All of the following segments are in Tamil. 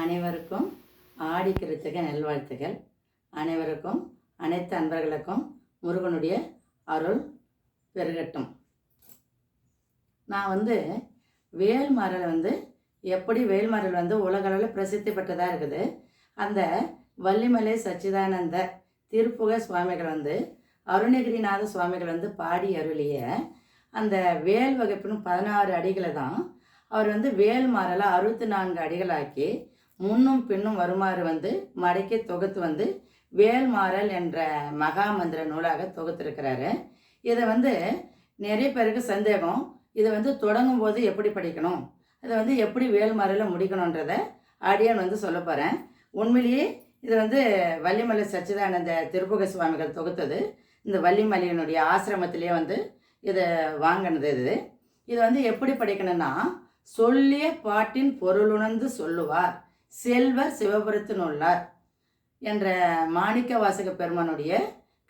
அனைவருக்கும் ஆடி கிருத்திக நல்வாழ்த்துகள். அனைவருக்கும் அனைத்து அன்பர்களுக்கும் முருகனுடைய அருள் பெருகட்டும். நான் வந்து வேல்மரல் வந்து எப்படி வேல்மரல் வந்து உலகளவில் பிரசித்தி பெற்றதாக இருக்குது. அந்த வள்ளிமலை சச்சிதானந்த திருப்புக சுவாமிகள் வந்து அருணகிரிநாத சுவாமிகள் வந்து பாடி அருளிய அந்த வேல் வகுப்பின் பதினாறு அடிகளை தான் அவர் வந்து வேல் மாறலை அறுபத்தி நான்கு அடிகளாக்கி முன்னும் பின்னும் வருமாறு வந்து மடக்கி தொகுத்து வந்து வேல்மாறல் என்ற மகாமந்திர நூலாக தொகுத்திருக்கிறாரு. இதை வந்து நிறைய பேருக்கு சந்தேகம். இதை வந்து தொடங்கும் போது எப்படி படிக்கணும்? இதை வந்து எப்படி வேல்மாறல முடிக்கணுன்றத அடியான் வந்து சொல்ல போகிறேன் உண்மையிலேயே இது வந்து வள்ளிமலை சச்சிதானந்த திருப்புக சுவாமிகள் தொகுத்தது. இந்த வள்ளிமலையினுடைய ஆசிரமத்திலேயே வந்து இதை வாங்கினது இது. இது வந்து எப்படி படிக்கணும்னா சொல்லிய பாட்டின் பொருளுணர்ந்து சொல்லுவார். செல்வர் சிவபுரத்தின் உள்ளார் என்ற மாணிக்க வாசக பெருமானுடைய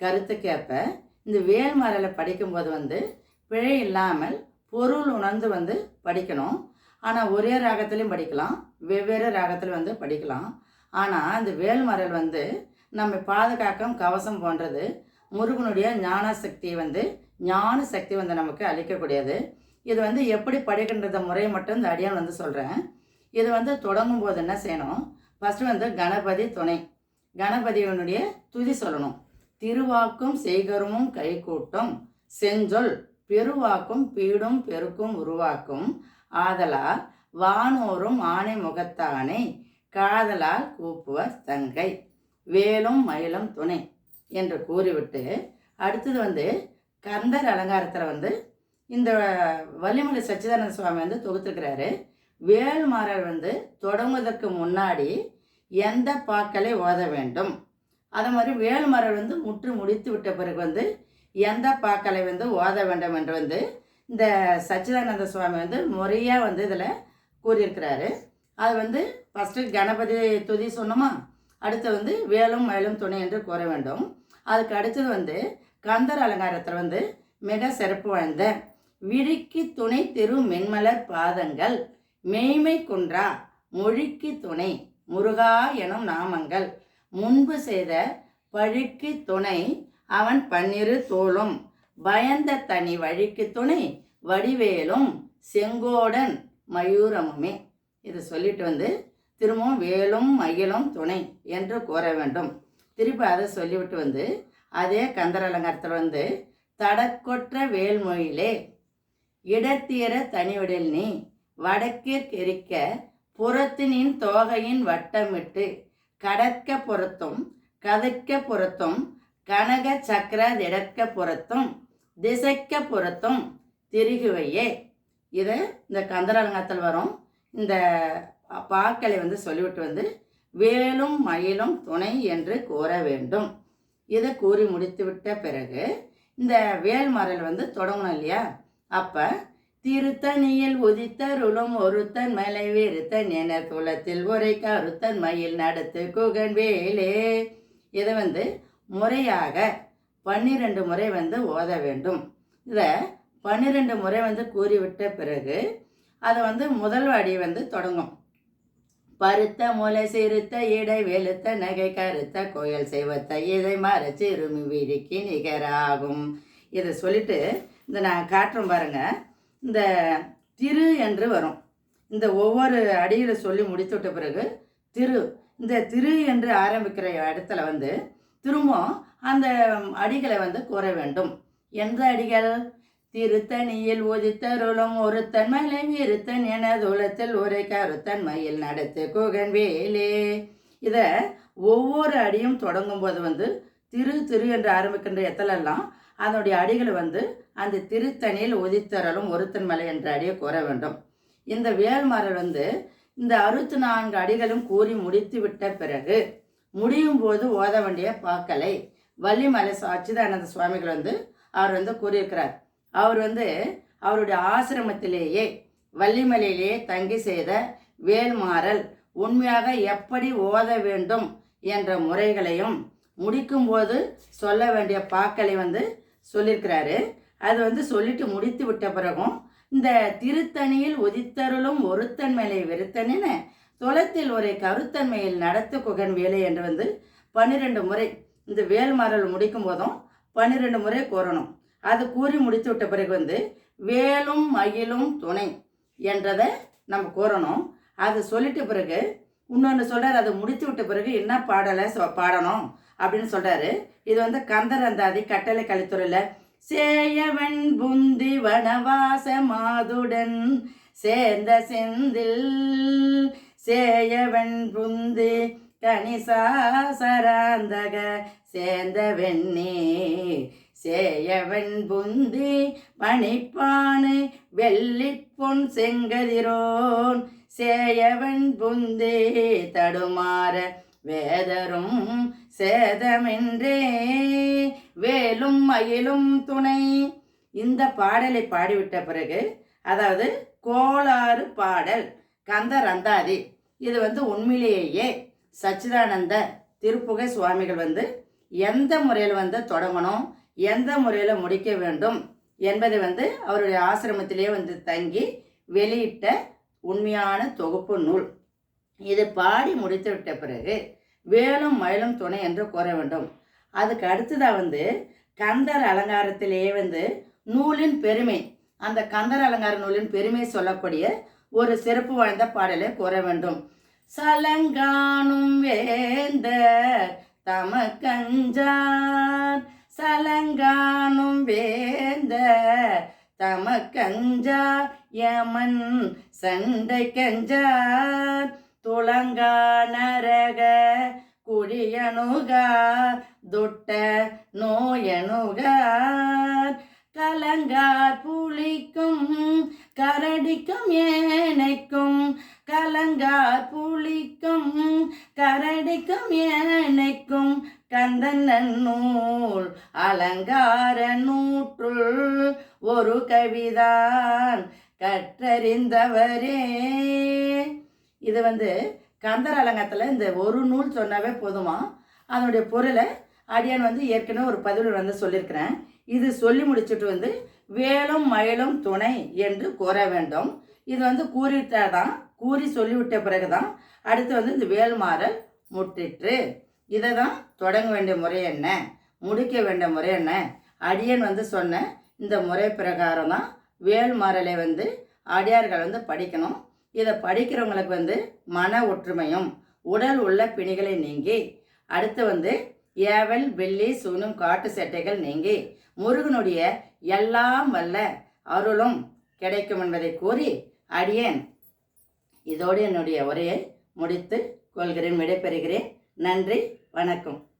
கருத்துக்கேற்ப இந்த வேல்மரலை படிக்கும்போது வந்து பிழை இல்லாமல் பொருள் உணர்ந்து வந்து படிக்கணும். ஆனால் ஒரே ராகத்துலேயும் படிக்கலாம் வெவ்வேறு ராகத்தில் வந்து படிக்கலாம். ஆனால் இந்த வேல்மரல் வந்து நம்ம பாதுகாக்கும் கவசம் போன்றது முருகனுடைய ஞான சக்தியை வந்து ஞான சக்தி வந்து நமக்கு அளிக்கக்கூடியது. இது வந்து எப்படி படிக்கின்றத முறை மட்டும் இந்த அடியான் வந்து சொல்கிறேன் இது வந்து தொடங்கும் போது என்ன செய்யணும்? ஃபஸ்ட்டு வந்து கணபதி துணை. கணபதியினுடைய துதி சொல்லணும். திருவாக்கும் செய்கருமும் கைகூட்டும். செஞ்சொல் பெருவாக்கும் பீடும் பெருக்கும் உருவாக்கும். ஆதலால் வானோரும் ஆணை முகத்தானை காதலால் கூப்புவர் தங்கை. வேலும் மயிலும் துணை என்று கூறிவிட்டு அடுத்தது வந்து கந்தர் அலங்காரத்தில் வந்து இந்த வள்ளிமலை சச்சிதானந்த சுவாமி வந்து தொகுத்துருக்கிறாரு. வேல்மாறர் வந்து தொடங்குவதற்கு முன்னாடி எந்த பாக்களை ஓத வேண்டும்? அதே மாதிரி வேல்மரர் வந்து முற்று முடித்து விட்ட பிறகு வந்து எந்த பாக்களை வந்து ஓத வேண்டும் என்று வந்து இந்த சச்சிதானந்த சுவாமி வந்து முறையாக வந்து இதில் கூறியிருக்கிறாரு. அது வந்து ஃபஸ்ட்டு கணபதி துதி சொன்னோமா? அடுத்து வந்து வேலும் மயிலும் துணை என்று கூற வேண்டும். அதுக்கு அடுத்தது வந்து கந்தர் அலங்காரத்தில் வந்து மிக சிறப்பு வாய்ந்த விழிக்கு துணை தெரு மென்மலர் பாதங்கள் மெய்மை குன்றா மொழிக்கு துணை முருகா எனும் நாமங்கள். முன்பு செய்த பழிக்கு துணை அவன் பன்னிரு தோளும். பயந்த தனி வழிக்கு துணை வடிவேலும். செங்கோடன் மயூரமுமே. இது சொல்லிட்டு வந்து திரும்பவும் வேலும் மயிலும் துணை என்று கூற வேண்டும். திருப்பி அதை சொல்லிவிட்டு வந்து அதே கந்தர் அலங்காரத்தில் வந்து தடக்கொற்ற வேல்மொழியிலே இடத்தீர தனியுடல் நீ வடக்கிற்கெரிக்க புறத்தினின் தோகையின் வட்டமிட்டு கடற்க புறத்தும் கதைக்க புறத்தும் கனக சக்கர திடக்க புறத்தும் திசைக்க புறத்தும் திருகுவையே. இதை இந்த கந்தரங்கத்தில் வரும். இந்த பாக்களை வந்து சொல்லிவிட்டு வந்து வேலும் மயிலும் துணை என்று கூற வேண்டும். இதை கூறி முடித்துவிட்ட பிறகு இந்த வேல்மரல் வந்து தொடங்கணும் இல்லையா? அப்போ திருத்தணியில் உதித்தருளும் ஒருத்தன் மலை விருத்தன் என துளத்தில் உரை கருத்தன் மயில் நடத்து குகன் வேலே. இதை வந்து முறையாக பன்னிரெண்டு முறை வந்து ஓத வேண்டும். இதை பன்னிரெண்டு முறை வந்து கூறிவிட்ட பிறகு அதை வந்து முதல் அடி வந்து தொடங்கும். பருத்த முலை சிறுத்த இடை வெளுத்த நகை கருத்த கோயில் செய்வத்த இதை மறைச்சு இருமி விரிக்கு நிகராகும். இதை சொல்லிட்டு இந்த நான் காட்டுறோம் பாருங்க. இந்த திரு என்று வரும். இந்த ஒவ்வொரு அடியில் சொல்லி முடித்துவிட்ட பிறகு திரு இந்த திரு என்று ஆரம்பிக்கிற இடத்துல வந்து திரும்பவும் அந்த அடிகளை வந்து கூற வேண்டும். எந்த அடிகள்? திருத்தணியில் உதித்தருளும் ஒருத்தன் மலை விருத்தன் என தூளத்தில் ஒரே கருத்தன் மயில் நடத்து குகன் வேலே. இதை ஒவ்வொரு அடியும் தொடங்கும் போது வந்து திரு திரு என்று ஆரம்பிக்கின்ற எத்தலெல்லாம் அதனுடைய அடிகளை வந்து அந்த திருத்தணியில் உதித்தரலும் ஒருத்தன் மலை என்ற அடியை கூற வேண்டும். இந்த வேல்மரல் வந்து இந்த அறுபத்தி நான்கு அடிகளும் கூறி முடித்து விட்ட பிறகு முடியும் போது ஓத வேண்டிய பாக்கலை. வள்ளிமலை அச்சுதானந்த சுவாமிகள் வந்து அவர் வந்து கூறியிருக்கிறார். அவர் வந்து அவருடைய ஆசிரமத்திலேயே வள்ளிமலையிலேயே தங்கி செய்த வேல்மாறல் உண்மையாக எப்படி ஓத வேண்டும் என்ற முறைகளையும் முடிக்கும்போது சொல்ல வேண்டிய பாக்களை வந்து சொல்லியிருக்கிறாரு அது வந்து சொல்லிட்டு முடித்து விட்ட பிறகும் இந்த திருத்தணியில் உதித்தருளும் ஒருத்தன் மேலே வெறுத்தனின தொலத்தில் ஒரு கருத்தன்மையில் நடத்து குகன் வேலை என்று வந்து பன்னிரெண்டு முறை இந்த வேல்மரல் முடிக்கும் போதும் பன்னிரெண்டு முறை கூறணும் அது கூறி முடித்து விட்ட பிறகு வந்து வேலும் மயிலும் துணை என்றதை நம்ம கூறணும் அது சொல்லிட்ட பிறகு இன்னொன்று சொல்கிறார் அதை முடித்து விட்ட பிறகு என்ன பாடலை சொ பாடணும்? அப்படின்னு சொல்கிறாரு இது வந்து கந்தரந்தாதி கட்டளை கலித்துறையில் சேயவன் புந்தி வனவாச மாதுடன் சேர்ந்த செந்தில் சேயவன் புந்தி கணிசாசராந்தக சேர்ந்த வெண்ணே சேயவன் புந்தி பணிப்பானு வெள்ளிப்பொன் செங்கதிரோன் சேயவன் புந்தி தடுமாற வேதரும் சேதமின்றே வேலும் மயிலும் துணை. இந்த பாடலை பாடிவிட்ட பிறகு அதாவது கோளாறு பாடல் கந்தர் அந்தாதி. இது வந்து உண்மையிலேயே சச்சிதானந்த திருப்புகை சுவாமிகள் வந்து எந்த முறையில் வந்து தொடங்கணும் எந்த முறையில் முடிக்க வேண்டும் என்பதை வந்து அவருடைய ஆசிரமத்திலே வந்து தங்கி வெளியிட்ட உண்மையான தொகுப்பு நூல். இது பாடி முடித்து விட்ட பிறகு வேலும் மயிலும் துணை என்று கூற வேண்டும். அதுக்கு அடுத்ததாக வந்து கந்தர் அலங்காரத்திலேயே வந்து நூலின் பெருமை அந்த கந்தர் அலங்கார நூலின் பெருமை சொல்லக்கூடிய ஒரு சிறப்பு வாய்ந்த பாடலை கூற வேண்டும். சலங்கானும் வேந்த தமக்கஞ்சார் சலங்கானும் வேந்த தமக்கஞ்சார் யமன் சண்டை கஞ்சார் துளங்கா நரக குழியணுகார் துட்ட நோயணுகார் கலங்கார் புளிக்கும் கரடிக்கும் ஏனைக்கும். கலங்கார் புளிக்கும் கரடிக்கும் ஏனைக்கும். கந்தன் நூல் அலங்கார நூற்றுள் ஒரு கவிதான். கற்றறிந்தவரே இது வந்து கந்தர் அலங்கத்தில் இந்த ஒரு நூல் சொன்னாவே போதுமா? அதனுடைய பொருளை அடியான் வந்து ஏற்கனவே ஒரு பதிவில் வந்து சொல்லியிருக்கிறேன். இது சொல்லி முடிச்சுட்டு வந்து வேலும் மயிலும் துணை என்று கூற வேண்டும். இது வந்து கூறிட்டாதான் கூறி சொல்லிவிட்ட பிறகு தான் அடுத்து வந்து இந்த வேல்மாறல் முட்டிற்று இதை தான் தொடங்க வேண்டிய முறை என்ன? முடிக்க வேண்டிய முறை என்ன? அடியன் வந்து சொன்ன இந்த முறை பிரகாரம் தான் வேல்மாறலை வந்து அடியார்கள் வந்து படிக்கணும். இதை படிக்கிறவங்களுக்கு வந்து மன ஒற்றுமையும் உடல் உள்ள பிணிகளை நீங்கி அடுத்து வந்து ஏவல் வெள்ளி சூனும் காட்டு சட்டைகள் நீங்கி முருகனுடைய எல்லாம் வல்ல அருளும் கிடைக்கும் என்பதை கூறி அடியேன். இதோடு என்னுடைய உரையை முடித்து கொள்கிறேன் விடைபெறுகிறேன். நன்றி வணக்கம்.